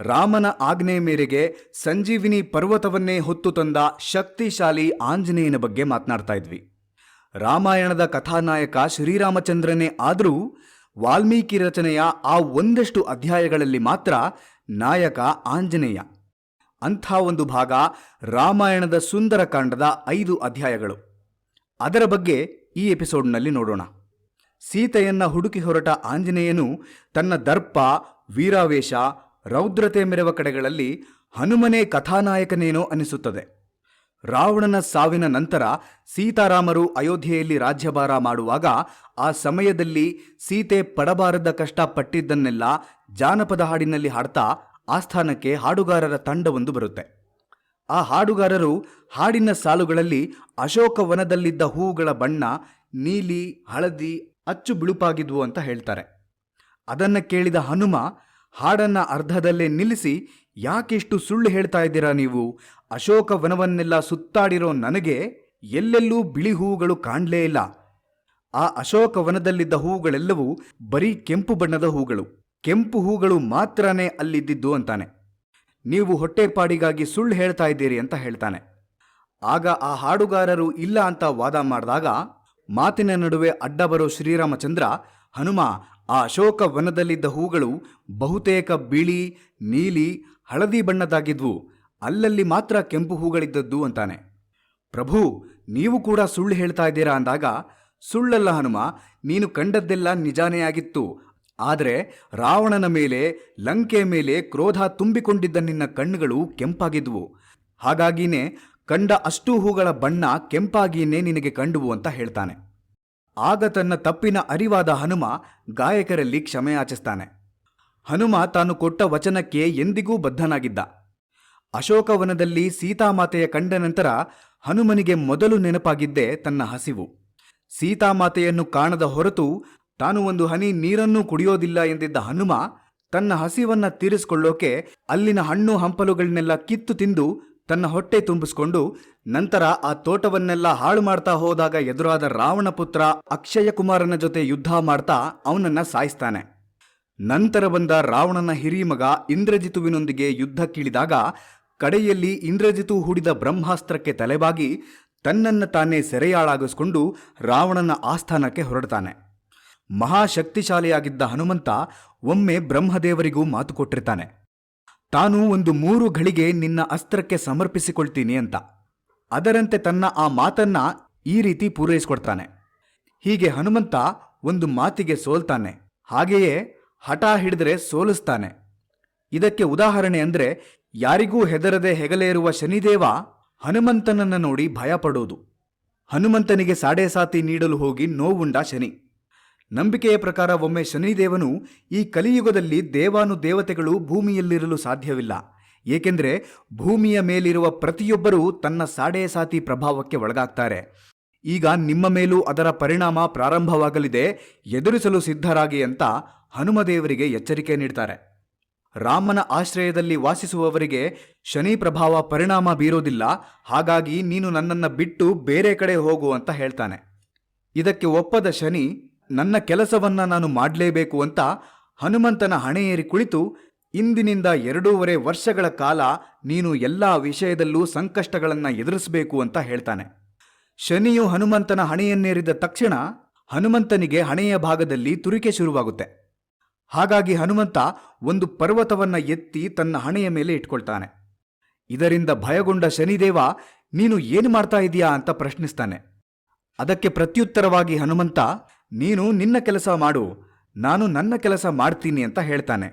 ರಾಮನ ಆಜ್ಞೆ ಮೇರೆಗೆ ಸಂಜೀವಿನಿ ಪರ್ವತವನ್ನೇ ಹೊತ್ತು ತಂದ ಶಕ್ತಿಶಾಲಿ ಆಂಜನೇಯನ ಬಗ್ಗೆ ಮಾತನಾಡ್ತಾ ಇದ್ವಿ. ರಾಮಾಯಣದ ಕಥಾನಾಯಕ ಶ್ರೀರಾಮಚಂದ್ರನೇ ಆದರೂ ವಾಲ್ಮೀಕಿ ರಚನೆಯ ಆ ಒಂದಷ್ಟು ಅಧ್ಯಾಯಗಳಲ್ಲಿ ಮಾತ್ರ ನಾಯಕ ಆಂಜನೇಯ. ಅಂಥ ಒಂದು ಭಾಗ ರಾಮಾಯಣದ ಸುಂದರಕಾಂಡದ ಐದು ಅಧ್ಯಾಯಗಳು. ಅದರ ಬಗ್ಗೆ ಈ ಎಪಿಸೋಡ್ನಲ್ಲಿ ನೋಡೋಣ. ಸೀತೆಯನ್ನ ಹುಡುಕಿ ಹೊರಟ ಆಂಜನೇಯನು ತನ್ನ ದರ್ಪ, ವೀರಾವೇಶ ರೌದ್ರತೆ ಮೆರವ ಕಡೆಗಳಲ್ಲಿ ಹನುಮನೇ ಕಥಾನಾಯಕನೇನೋ ಅನಿಸುತ್ತದೆ. ರಾವಣನ ಸಾವಿನ ನಂತರ ಸೀತಾರಾಮರು ಅಯೋಧ್ಯೆಯಲ್ಲಿ ರಾಜ್ಯಭಾರ ಮಾಡುವಾಗ ಆ ಸಮಯದಲ್ಲಿ ಸೀತೆ ಪಡಬಾರದ ಕಷ್ಟ ಪಟ್ಟಿದ್ದನ್ನೆಲ್ಲ ಜಾನಪದ ಹಾಡಿನಲ್ಲಿ ಹಾಡ್ತಾ ಆಸ್ಥಾನಕ್ಕೆ ಹಾಡುಗಾರರ ತಂಡವೊಂದು ಬರುತ್ತೆ. ಆ ಹಾಡುಗಾರರು ಹಾಡಿನ ಸಾಲುಗಳಲ್ಲಿ ಅಶೋಕವನದಲ್ಲಿದ್ದ ಹೂವುಗಳ ಬಣ್ಣ ನೀಲಿ, ಹಳದಿ ಅಚ್ಚು ಬಿಳುಪಾಗಿದ್ವು ಅಂತ ಹೇಳ್ತಾರೆ. ಅದನ್ನು ಕೇಳಿದ ಹನುಮ ಹಾಡನ್ನ ಅರ್ಧದಲ್ಲೇ ನಿಲ್ಲಿಸಿ ಯಾಕೆಷ್ಟು ಸುಳ್ಳು ಹೇಳ್ತಾ ಇದ್ದೀರಾ ನೀವು? ಅಶೋಕ ವನವನ್ನೆಲ್ಲ ಸುತ್ತಾಡಿರೋ ನನಗೆ ಎಲ್ಲೆಲ್ಲೂ ಬಿಳಿ ಹೂವುಗಳು ಕಾಣಲೇ ಇಲ್ಲ. ಆ ಅಶೋಕ ವನದಲ್ಲಿದ್ದ ಹೂವುಗಳೆಲ್ಲವೂ ಬರೀ ಕೆಂಪು ಬಣ್ಣದ ಹೂಗಳು ಕೆಂಪು ಹೂಗಳು ಮಾತ್ರನೇ ಅಲ್ಲಿದ್ದಿದ್ದು ಅಂತಾನೆ. ನೀವು ಹೊಟ್ಟೆಪಾಡಿಗಾಗಿ ಸುಳ್ಳು ಹೇಳ್ತಾ ಇದ್ದೀರಿ ಅಂತ ಹೇಳ್ತಾನೆ. ಆಗ ಆ ಹಾಡುಗಾರರು ಇಲ್ಲ ಅಂತ ವಾದ ಮಾಡಿದಾಗ ಮಾತಿನ ನಡುವೆ ಅಡ್ಡ ಬರೋ ಶ್ರೀರಾಮಚಂದ್ರ, ಹನುಮ ಆ ಅಶೋಕ ವನದಲ್ಲಿದ್ದ ಹೂಗಳು ಬಹುತೇಕ ಬಿಳಿ, ನೀಲಿ, ಹಳದಿ ಬಣ್ಣದಾಗಿದ್ವು ಅಲ್ಲಲ್ಲಿ ಮಾತ್ರ ಕೆಂಪು ಹೂಗಳಿದ್ದದ್ದು ಅಂತಾನೆ. ಪ್ರಭು, ನೀವು ಕೂಡ ಸುಳ್ಳು ಹೇಳ್ತಾ ಇದ್ದೀರಾ ಅಂದಾಗ, ಸುಳ್ಳಲ್ಲ ಹನುಮ, ನೀನು ಕಂಡದ್ದೆಲ್ಲ ನಿಜಾನೇ ಆಗಿತ್ತು. ಆದರೆ ರಾವಣನ ಮೇಲೆ, ಲಂಕೆ ಮೇಲೆ ಕ್ರೋಧ ತುಂಬಿಕೊಂಡಿದ್ದ ನಿನ್ನ ಕಣ್ಣುಗಳು ಕೆಂಪಾಗಿದ್ವು. ಹಾಗಾಗಿನೇ ಕಂಡ ಅಷ್ಟೂ ಹೂಗಳ ಬಣ್ಣ ಕೆಂಪಾಗಿಯೇ ನಿನಗೆ ಕಂಡುವು ಅಂತ ಹೇಳ್ತಾನೆ. ಆಗ ತನ್ನ ತಪ್ಪಿನ ಅರಿವಾದ ಹನುಮ ಗಾಯಕರಲ್ಲಿ ಕ್ಷಮೆಯಾಚಿಸ್ತಾನೆ. ಹನುಮ ತಾನು ಕೊಟ್ಟ ವಚನಕ್ಕೆ ಎಂದಿಗೂ ಬದ್ಧನಾಗಿದ್ದ. ಅಶೋಕವನದಲ್ಲಿ ಸೀತಾಮಾತೆಯ ಕಂಡ ನಂತರ ಹನುಮನಿಗೆ ಮೊದಲು ನೆನಪಾಗಿದ್ದೇ ತನ್ನ ಹಸಿವು. ಸೀತಾಮಾತೆಯನ್ನು ಕಾಣದ ಹೊರತು ತಾನು ಒಂದು ಹನಿ ನೀರನ್ನೂ ಕುಡಿಯೋದಿಲ್ಲ ಎಂದಿದ್ದ ಹನುಮ ತನ್ನ ಹಸಿವನ್ನ ತೀರಿಸಿಕೊಳ್ಳೋಕೆ ಅಲ್ಲಿನ ಹಣ್ಣು ಹಂಪಲುಗಳನ್ನೆಲ್ಲ ಕಿತ್ತು ತಿಂದು ತನ್ನ ಹೊಟ್ಟೆ ತುಂಬಿಸಿಕೊಂಡು ನಂತರ ಆ ತೋಟವನ್ನೆಲ್ಲ ಹಾಳು ಮಾಡ್ತಾ ಹೋದಾಗ ಎದುರಾದ ರಾವಣ ಪುತ್ರ ಅಕ್ಷಯ ಕುಮಾರನ ಜೊತೆ ಯುದ್ಧ ಮಾಡ್ತಾ ಅವನನ್ನ ಸಾಯಿಸ್ತಾನೆ. ನಂತರ ಬಂದ ರಾವಣನ ಹಿರಿಮಗ ಇಂದ್ರಜಿತುವಿನೊಂದಿಗೆ ಯುದ್ಧಕ್ಕಿಳಿದಾಗ ಕಡೆಯಲ್ಲಿ ಇಂದ್ರಜಿತು ಹೂಡಿದ ಬ್ರಹ್ಮಾಸ್ತ್ರಕ್ಕೆ ತಲೆಬಾಗಿ ತನ್ನನ್ನು ತಾನೇ ಸೆರೆಯಾಳಾಗಿಸ್ಕೊಂಡು ರಾವಣನ ಆಸ್ಥಾನಕ್ಕೆ ಹೊರಡ್ತಾನೆ. ಮಹಾಶಕ್ತಿಶಾಲಿಯಾಗಿದ್ದ ಹನುಮಂತ ಒಮ್ಮೆ ಬ್ರಹ್ಮದೇವರಿಗೂ ಮಾತು ಕೊಟ್ಟಿರ್ತಾನೆ. ತಾನು ಒಂದು ಮೂರು ಘಳಿಗೆ ನಿನ್ನ ಅಸ್ತ್ರಕ್ಕೆ ಸಮರ್ಪಿಸಿಕೊಳ್ತೀನಿ ಅಂತ. ಅದರಂತೆ ತನ್ನ ಆ ಮಾತನ್ನ ಈ ರೀತಿ ಪೂರೈಸಿಕೊಡ್ತಾನೆ. ಹೀಗೆ ಹನುಮಂತ ಒಂದು ಮಾತಿಗೆ ಸೋಲ್ತಾನೆ. ಹಾಗೆಯೇ ಹಠ ಹಿಡಿದ್ರೆ ಸೋಲಿಸ್ತಾನೆ. ಇದಕ್ಕೆ ಉದಾಹರಣೆ ಅಂದ್ರೆ, ಯಾರಿಗೂ ಹೆದರದೆ ಹೆಗಲೇರುವ ಶನಿದೇವ ಹನುಮಂತನನ್ನ ನೋಡಿ ಭಯಪಡೋದು. ಹನುಮಂತನಿಗೆ ಸಾಡೇಸಾತಿ ನೀಡಲು ಹೋಗಿ ನೋವುಂಡ ಶನಿ. ನಂಬಿಕೆಯ ಪ್ರಕಾರ ಒಮ್ಮೆ ಶನಿದೇವನು ಈ ಕಲಿಯುಗದಲ್ಲಿ ದೇವಾನು ದೇವತೆಗಳು ಭೂಮಿಯಲ್ಲಿರಲು ಸಾಧ್ಯವಿಲ್ಲ. ಏಕೆಂದರೆ ಭೂಮಿಯ ಮೇಲಿರುವ ಪ್ರತಿಯೊಬ್ಬರೂ ತನ್ನ ಸಾಡೇಸಾತಿ ಪ್ರಭಾವಕ್ಕೆ ಒಳಗಾಗ್ತಾರೆ. ಈಗ ನಿಮ್ಮ ಮೇಲೂ ಅದರ ಪರಿಣಾಮ ಪ್ರಾರಂಭವಾಗಲಿದೆ, ಎದುರಿಸಲು ಸಿದ್ಧರಾಗಿ ಅಂತ ಹನುಮದೇವರಿಗೆ ಎಚ್ಚರಿಕೆ ನೀಡ್ತಾರೆ. ರಾಮನ ಆಶ್ರಯದಲ್ಲಿ ವಾಸಿಸುವವರಿಗೆ ಶನಿ ಪ್ರಭಾವ ಪರಿಣಾಮ ಬೀರೋದಿಲ್ಲ, ಹಾಗಾಗಿ ನೀನು ನನ್ನನ್ನು ಬಿಟ್ಟು ಬೇರೆ ಕಡೆ ಹೋಗು ಅಂತ ಹೇಳ್ತಾನೆ. ಇದಕ್ಕೆ ಒಪ್ಪದ ಶನಿ ನನ್ನ ಕೆಲಸವನ್ನ ನಾನು ಮಾಡಲೇಬೇಕು ಅಂತ ಹನುಮಂತನ ಹಣೆಯೇರಿ ಕುಳಿತು, ಇಂದಿನಿಂದ ಎರಡೂವರೆ ವರ್ಷಗಳ ಕಾಲ ನೀನು ಎಲ್ಲಾ ವಿಷಯದಲ್ಲೂ ಸಂಕಷ್ಟಗಳನ್ನ ಎದುರಿಸಬೇಕು ಅಂತ ಹೇಳ್ತಾನೆ. ಶನಿಯು ಹನುಮಂತನ ಹಣೆಯನ್ನೇರಿದ ತಕ್ಷಣ ಹನುಮಂತನಿಗೆ ಹಣೆಯ ಭಾಗದಲ್ಲಿ ತುರಿಕೆ ಶುರುವಾಗುತ್ತೆ. ಹಾಗಾಗಿ ಹನುಮಂತ ಒಂದು ಪರ್ವತವನ್ನ ಎತ್ತಿ ತನ್ನ ಹಣೆಯ ಮೇಲೆ ಇಟ್ಕೊಳ್ತಾನೆ. ಇದರಿಂದ ಭಯಗೊಂಡ ಶನಿದೇವ, ನೀನು ಏನು ಮಾಡ್ತಾ ಇದೀಯಾ ಅಂತ ಪ್ರಶ್ನಿಸ್ತಾನೆ. ಅದಕ್ಕೆ ಪ್ರತ್ಯುತ್ತರವಾಗಿ ಹನುಮಂತ ನೀನು ನಿನ್ನ ಕೆಲಸ ಮಾಡು, ನಾನು ನನ್ನ ಕೆಲಸ ಮಾಡ್ತೀನಿ ಅಂತ ಹೇಳ್ತಾನೆ.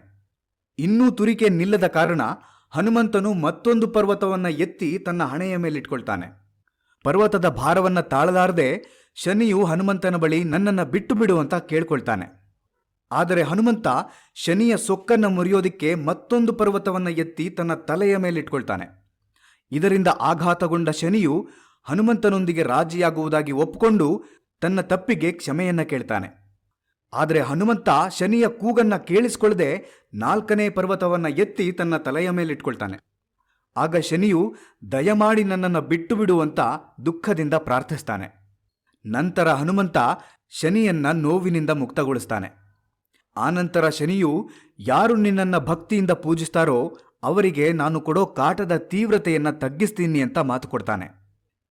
ಇನ್ನೂ ತುರಿಕೆ ನಿಲ್ಲದ ಕಾರಣ ಹನುಮಂತನು ಮತ್ತೊಂದು ಪರ್ವತವನ್ನ ಎತ್ತಿ ತನ್ನ ಹಣೆಯ ಮೇಲಿಟ್ಕೊಳ್ತಾನೆ. ಪರ್ವತದ ಭಾರವನ್ನ ತಾಳಲಾರದೆ ಶನಿಯು ಹನುಮಂತನ ಬಳಿ ನನ್ನನ್ನ ಬಿಟ್ಟು ಬಿಡು ಅಂತ ಕೇಳ್ಕೊಳ್ತಾನೆ. ಆದರೆ ಹನುಮಂತ ಶನಿಯ ಸೊಕ್ಕನ್ನ ಮುರಿಯೋದಿಕ್ಕೆ ಮತ್ತೊಂದು ಪರ್ವತವನ್ನ ಎತ್ತಿ ತನ್ನ ತಲೆಯ ಮೇಲಿಟ್ಕೊಳ್ತಾನೆ. ಇದರಿಂದ ಆಘಾತಗೊಂಡ ಶನಿಯು ಹನುಮಂತನೊಂದಿಗೆ ರಾಜಿಯಾಗುವುದಾಗಿ ಒಪ್ಪಿಕೊಂಡು ತನ್ನ ತಪ್ಪಿಗೆ ಕ್ಷಮೆಯನ್ನ ಕೇಳ್ತಾನೆ. ಆದರೆ ಹನುಮಂತ ಶನಿಯ ಕೂಗನ್ನ ಕೇಳಿಸಿಕೊಳ್ಳದೆ ನಾಲ್ಕನೇ ಪರ್ವತವನ್ನ ಎತ್ತಿ ತನ್ನ ತಲೆಯ ಮೇಲಿಟ್ಕೊಳ್ತಾನೆ. ಆಗ ಶನಿಯು ದಯಮಾಡಿ ನನ್ನನ್ನು ಬಿಟ್ಟು ಬಿಡುವಂತ ದುಃಖದಿಂದ ಪ್ರಾರ್ಥಿಸ್ತಾನೆ. ನಂತರ ಹನುಮಂತ ಶನಿಯನ್ನ ನೋವಿನಿಂದ ಮುಕ್ತಗೊಳಿಸ್ತಾನೆ. ಆನಂತರ ಶನಿಯು ಯಾರು ನಿನ್ನನ್ನು ಭಕ್ತಿಯಿಂದ ಪೂಜಿಸ್ತಾರೋ ಅವರಿಗೆ ನಾನು ಕೊಡೋ ಕಾಟದ ತೀವ್ರತೆಯನ್ನು ತಗ್ಗಿಸ್ತೀನಿ ಅಂತ ಮಾತು ಕೊಡ್ತಾನೆ.